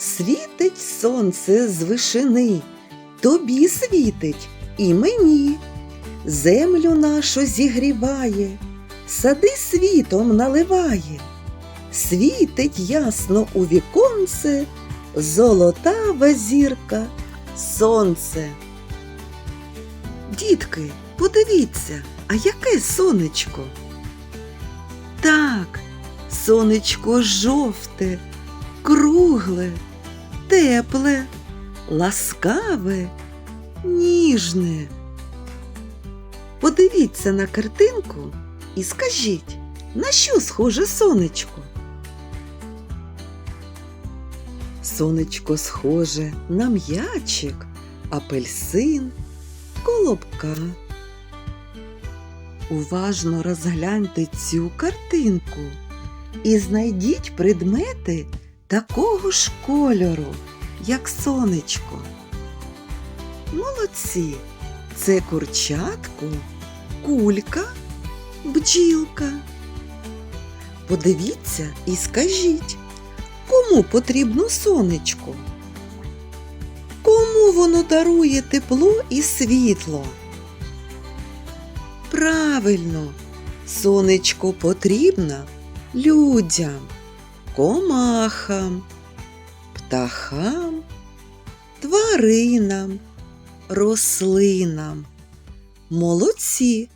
Світить сонце з вишини, тобі світить і мені. Землю нашу зігріває, сади світом наливає. Світить ясно у віконце, золотава зірка, сонце. Дітки, подивіться, а яке сонечко? Так, сонечко жовте, кругле, тепле, ласкаве, ніжне. Подивіться на картинку і скажіть, на що схоже сонечко? Сонечко схоже на м'ячик, апельсин, колобка. Уважно розгляньте цю картинку і знайдіть предмети такого ж кольору, як сонечко. Молодці! Це курчатко, кулька, бджілка. Подивіться і скажіть, кому потрібно сонечко? Кому воно дарує тепло і світло? Правильно, сонечко потрібно людям, комахам, птахам, тваринам, рослинам. Молодці!